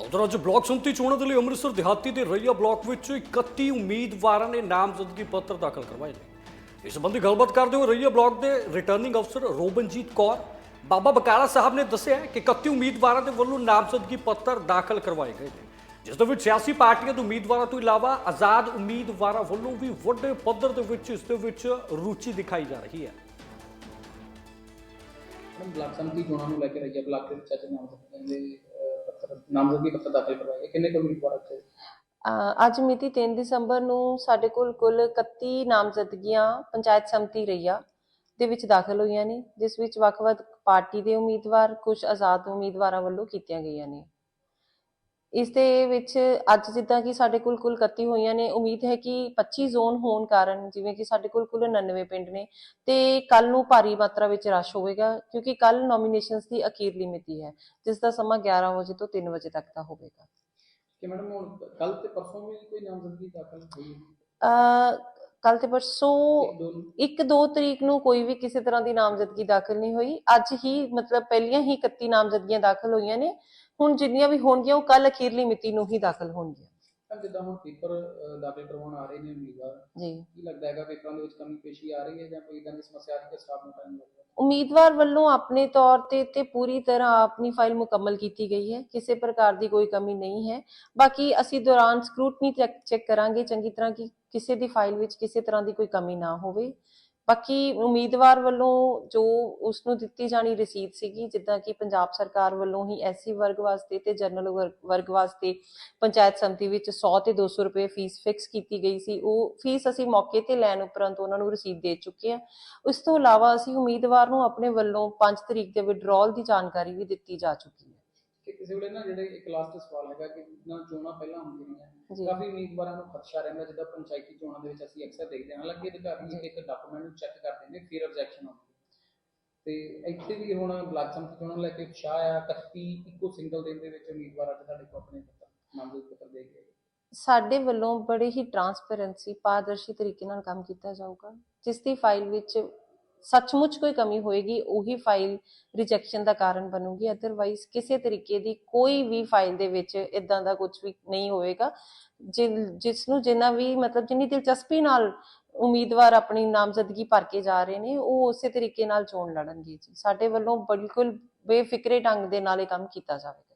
ਉਧਰ ਅੱਜ ਬਲਾਕ ਸੰਮਤੀ ਚੋਣਾਂ ਦੇ ਲਈ ਅੰਮ੍ਰਿਤਸਰ ਦਿਹਾਤੀ ਦੇ ਰਈਆ ਬਲਾਕ ਵਿੱਚ 31 ਉਮੀਦਵਾਰਾਂ ਨੇ ਨਾਮਜ਼ਦਗੀ ਪੱਤਰ ਦਾਖਲ ਕਰਵਾਏ ਨੇ। ਇਸ ਸੰਬੰਧੀ ਗੱਲਬਾਤ ਕਰਦੇ ਹੋਏ ਰਈਆ ਬਲਾਕ ਦੇ ਰਿਟਰਨਿੰਗ ਅਫਸਰ ਰੋਬਨਜੀਤ ਕੌਰ, ਬਾਬਾ ਬਕਾਲਾ ਸਾਹਿਬ ਨੇ ਦੱਸਿਆ ਕਿ 31 ਉਮੀਦਵਾਰਾਂ ਦੇ ਵੱਲੋਂ ਨਾਮਜ਼ਦਗੀ ਪੱਤਰ ਦਾਖਲ ਕਰਵਾਏ ਗਏ ਨੇ, ਜਿਸ ਦੇ ਵਿੱਚ ਸਿਆਸੀ ਪਾਰਟੀਆਂ ਦੇ ਉਮੀਦਵਾਰਾਂ ਤੋਂ ਇਲਾਵਾ ਆਜ਼ਾਦ ਉਮੀਦਵਾਰਾਂ ਵੱਲੋਂ ਵੀ ਵੱਡੇ ਪੱਧਰ ਦੇ ਵਿੱਚ ਇਸ ਦੇ ਵਿੱਚ ਰੁਚੀ ਦਿਖਾਈ ਜਾ ਰਹੀ ਹੈ। ਬਲਾਕ ਸੰਮਤੀ ਚੋਣਾਂ ਨੂੰ ਲੈ ਕੇ ਰਈਆ ਬਲਾਕ ਦੇ ਵਿੱਚ ਅੱਜ ਨਾਮਜ਼ਦਗੀਆਂ ਦੇ ਪੱਤਰ ਨਾਮਜ਼ਦਗੀ ਪੱਤਰ ਦਾਖਲ ਕਰਵਾਏ। ਕਿੰਨੇ ਕੁ ਉਮੀਦਵਾਰ ਇੱਥੇ ਅ, ਅੱਜ ਮਿਤੀ 3 ਦਸੰਬਰ ਨੂੰ ਸਾਡੇ ਕੋਲ ਕੁੱਲ 31 ਨਾਮਜ਼ਦਗੀਆਂ ਪੰਚਾਇਤ ਸਮਿਤੀ ਰਈਆ ਦੇ ਵਿੱਚ ਦਾਖਲ ਹੋਈਆਂ ਨੇ ਜਿਸ ਵਿੱਚ ਵੱਖ-ਵੱਖ ਪਾਰਟੀ ਦੇ ਉਮੀਦਵਾਰ ਕੁਝ ਆਜ਼ਾਦ ਉਮੀਦਵਾਰਾਂ ਵੱਲੋਂ ਕੀਤੀਆਂ ਗਈਆਂ ਨੇ। ਇਸ ਦੇ ਵਿੱਚ ਅੱਜ ਜਿੱਦਾਂ ਕਿ ਸਾਡੇ ਕੋਲ ਕੁੱਲ 31 ਹੋਈਆਂ ਨੇ ਉਮੀਦ ਹੈ ਕਿ 25 ਜ਼ੋਨ ਹੋਣ ਕਾਰਨ ਜਿਵੇਂ ਕਿ ਸਾਡੇ ਕੋਲ ਕੁੱਲ 99 ਪਿੰਡ ਨੇ ਤੇ ਕੱਲ ਨੂੰ ਭਾਰੀ ਮਾਤਰਾ ਵਿੱਚ ਰਸ਼ ਹੋਵੇਗਾ ਕਿਉਂਕਿ ਕੱਲ ਨੋਮੀਨੇਸ਼ਨਸ ਦੀ ਅਖੀਰਲੀ ਮਿਤੀ ਹੈ ਜਿਸ ਦਾ ਸਮਾਂ 11 ਵਜੇ ਤੋਂ 3 ਵਜੇ ਤੱਕ ਦਾ ਹੋਵੇਗਾ। ਕਿ ਮੈਡਮ ਹੁਣ ਕੱਲ ਤੇ ਪਰਸੋਂ ਵੀ ਕੋਈ ਨਾਮਜ਼ਦਗੀ ਦਾਖਲ ਹੋਈ? ਅ ਕੱਲ ਤੇ ਪਰਸੋਂ ਇੱਕ ਦੋ ਨੂੰ? ਇੱਕ ਦੋ ਤਰੀਕ ਨੂੰ ਕੋਈ ਵੀ ਕਿਸੇ ਤਰ੍ਹਾਂ ਦੀ ਨਾਮਜ਼ਦਗੀ ਦਾਖਲ ਨਹੀਂ ਹੋਈ। ਅੱਜ ਹੀ ਮਤਲਬ ਪਹਿਲੀਆਂ ਹੀ 31 ਨਾਮਜ਼ਦਗੀਆਂ ਦਾਖਲ ਹੋਈਆਂ ਨੇ। ਹੁਣ ਜਿੰਨੀਆਂ ਵੀ ਹੋਣਗੀਆਂ ਉਹ ਕੱਲ ਅਖੀਰਲੀ ਮਿਤੀ ਨੂੰ ਹੀ ਦਾਖਲ ਹੋਣਗੀਆਂ। ਮੈਮ, ਜਿੱਦਾਂ ਹੁਣ ਪੇਪਰ ਦਾਖਲ ਕਰਵਾਉਣ ਆ ਰਹੇ ਨੇ ਉਮੀਦਵਾਰ ਜੀ। ਕੀ ਲੱਗਦਾ ਹੈਗਾ ਪੇਪਰਾਂ ਦੇ ਵਿੱਚ ਕਮੀ ਪੇਸ਼ੀ ਆ ਰਹੀ ਹੈ ਜਾਂ ਕੋਈ ਇਦਾਂ ਦੀ ਸਮੱਸਿਆ ਆ ਰਹੀ ਹੈ ਸਟਾਫ ਨੂੰ ਟਾਈਮ ਲੱਗਦਾ? ਉਮੀਦਵਾਰ ਵੱਲੋਂ ਆਪਣੇ ਤੌਰ ਤੇ ਤੇ ਪੂਰੀ ਤਰ੍ਹਾਂ ਆਪਣੀ ਫਾਈਲ ਮੁਕੰਮਲ ਕੀਤੀ ਗਈ ਹੈ ਕਿਸੇ ਪ੍ਰਕਾਰ ਦੀ ਕੋਈ ਕਮੀ ਨਹੀਂ ਹੈ। ਬਾਕੀ ਅਸੀਂ ਦੌਰਾਨ ਸਕਰੂਟਨੀ ਚੈੱਕ ਕਰਾਂਗੇ ਚੰਗੀ ਤਰ੍ਹਾਂ ਕਿ ਕਿਸੇ ਦੀ ਫਾਈਲ ਵਿੱਚ ਕਿਸੇ ਤਰ੍ਹਾਂ ਦੀ ਕੋਈ ਕਮੀ ਨਾ ਹੋਵੇ। ਬਾਕੀ ਉਮੀਦਵਾਰ ਵੱਲੋਂ ਜੋ ਉਸ ਨੂੰ ਦਿੱਤੀ ਜਾਣੀ ਰਸੀਦ ਸੀਗੀ, ਜਿੱਦਾਂ ਕਿ ਪੰਜਾਬ ਸਰਕਾਰ ਵੱਲੋਂ ਹੀ ਐਸਸੀ ਵਰਗ ਵਾਸਤੇ ਤੇ ਜਨਰਲ ਵਰਗ ਵਾਸਤੇ ਪੰਚਾਇਤ ਸਮਿਤੀ ਵਿੱਚ 100 ਤੇ 200 ਰੁਪਏ ਫੀਸ ਫਿਕਸ ਕੀਤੀ ਗਈ ਸੀ। ਉਹ ਫੀਸ ਅਸੀਂ ਮੌਕੇ ਤੇ ਲੈਣ ਉਪਰੰਤ ਉਹਨਾਂ ਨੂੰ ਰਸੀਦ ਦੇ ਚੁੱਕੇ ਹਾਂ। ਇਸ ਤੋਂ ਇਲਾਵਾ ਅਸੀਂ ਉਮੀਦਵਾਰ ਨੂੰ ਆਪਣੇ ਵੱਲੋਂ 5 ਤਰੀਕ ਦੇ ਵਿਡਰਾਅਲ ਦੀ ਜਾਣਕਾਰੀ ਵੀ ਦਿੱਤੀ ਜਾ ਚੁੱਕੀ ਹੈ। ਕਿਸੇ ਵੇਲੇ ਨਾ ਜਿਹੜੇ ਇੱਕ ਲਾਸਟ ਸਵਾਲ ਹੈਗਾ ਕਿ ਜਿੱਦਾਂ ਚੋਣਾਂ ਪਹਿਲਾਂ ਹੁੰਦੀਆਂ। ਨੇ ਕਾਫੀ ਉਮੀਦਵਾਰਾਂ ਨੂੰ ਖਦਸ਼ਾ ਰਹਿੰਦਾ ਜਿੱਦਾਂ ਪੰਚਾਇਤੀ ਚੋਣਾਂ ਦੇ ਵਿੱਚ ਅਸੀਂ ਅਕਸਰ ਦੇਖਦੇ ਹਾਂ ਹਾਲਾਂਕਿ ਅਧਿਕਾਰੀ ਇੱਕ ਡਾਕੂਮੈਂਟ ਨੂੰ ਚੈੱਕ ਕਰਦੇ ਨੇ ਫਿਰ ਰਿਜੈਕਸ਼ਨ ਆਉਂਦੀ। ਤੇ ਇੱਥੇ ਵੀ ਹੁਣ ਬਲਾਕ ਸੰਮਤੀ ਚੋਣਾਂ ਨੂੰ ਲੈ ਕੇ ਉਤਸ਼ਾਹ ਆ 31 ਇੱਕੋ ਸਿੰਗਲ ਦਿਨ ਦੇ ਵਿੱਚ ਉਮੀਦਵਾਰ ਅੱਜ ਸਾਡੇ ਕੋਲ ਆਪਣੇ ਪੱਤਰ ਪੱਤਰ ਦੇ ਗਏ ਸਾਡੇ ਵੱਲੋਂ ਬੜੇ ਹੀ ਟਰਾਂਸਪੇਰੈਂਸੀ ਪਾਰਦਰਸ਼ੀ ਤਰੀਕੇ ਨਾਲ ਕੰਮ ਕੀਤਾ ਜਾਊਗਾ ਜਿਸ ਦੀ ਫਾਈਲ ਵਿੱਚ ਸੱਚਮੁੱਚ ਕੋਈ ਕਮੀ ਹੋਏਗੀ, ਉਹੀ ਫਾਈਲ ਰਿਜੈਕਸ਼ਨ ਦਾ ਕਾਰਨ ਬਣੂਗੀ। ਅਦਰਵਾਈਜ਼ ਕਿਸੇ ਤਰੀਕੇ ਦੀ ਕੋਈ ਵੀ ਫਾਈਲ ਦੇ ਵਿੱਚ ਇਦਾਂ ਦਾ ਕੁਝ ਵੀ ਨਹੀਂ ਹੋਵੇਗਾ ਜਿ- ਜਿਸ ਨੂੰ ਜਿੰਨਾ ਵੀ ਮਤਲਬ ਜਿੰਨੀ ਦਿਲਚਸਪੀ ਨਾਲ ਉਮੀਦਵਾਰ ਆਪਣੀ ਨਾਮਜ਼ਦਗੀ ਭਰ ਕੇ ਜਾ ਰਹੇ ਨੇ, ਉਹ ਉਸੇ ਤਰੀਕੇ ਨਾਲ ਚੋਣ ਲੜਨਗੇ ਜੀ। ਸਾਡੇ ਵੱਲੋਂ ਬਿਲਕੁਲ ਬੇਫਿਕਰੇ ਢੰਗ ਦੇ ਨਾਲ ਇਹ ਕੰਮ ਕੀਤਾ ਜਾਵੇਗਾ।